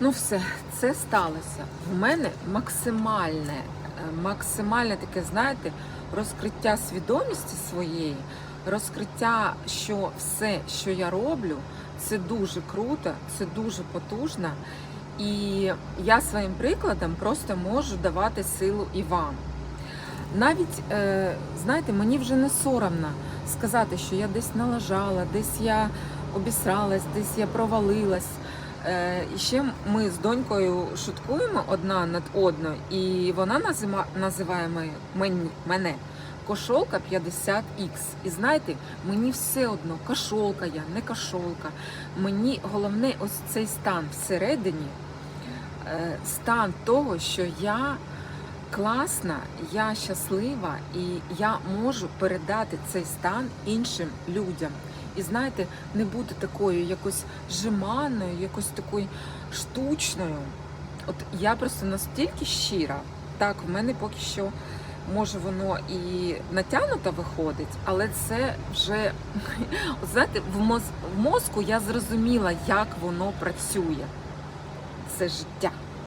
Ну все, це сталося. В мене максимальне, е, максимальне таке, знаєте, розкриття свідомості своєї, розкриття, що все, що я роблю, це дуже круто, це дуже потужно. І я своїм прикладом просто можу давати силу і вам. Навіть, е, знаєте, мені вже не соромно сказати, що я десь налажала, десь я обісралась, десь я провалилась. Е, І ще ми з донькою шуткуємо одна над одною, і вона називає мене кошолка 50Х. І знаєте, мені все одно, кошолка я, не кошолка. Мені головне ось цей стан всередині, е, стан того, що я класна, я щаслива і я можу передати цей стан іншим людям. І знаєте, не бути такою якось жеманною, якось такою штучною. От я просто настільки щира. Так, в мене поки що може воно і натягнуто виходить, але це вже от знаєте, в, моз, в мозку я зрозуміла, як воно працює. Це життя.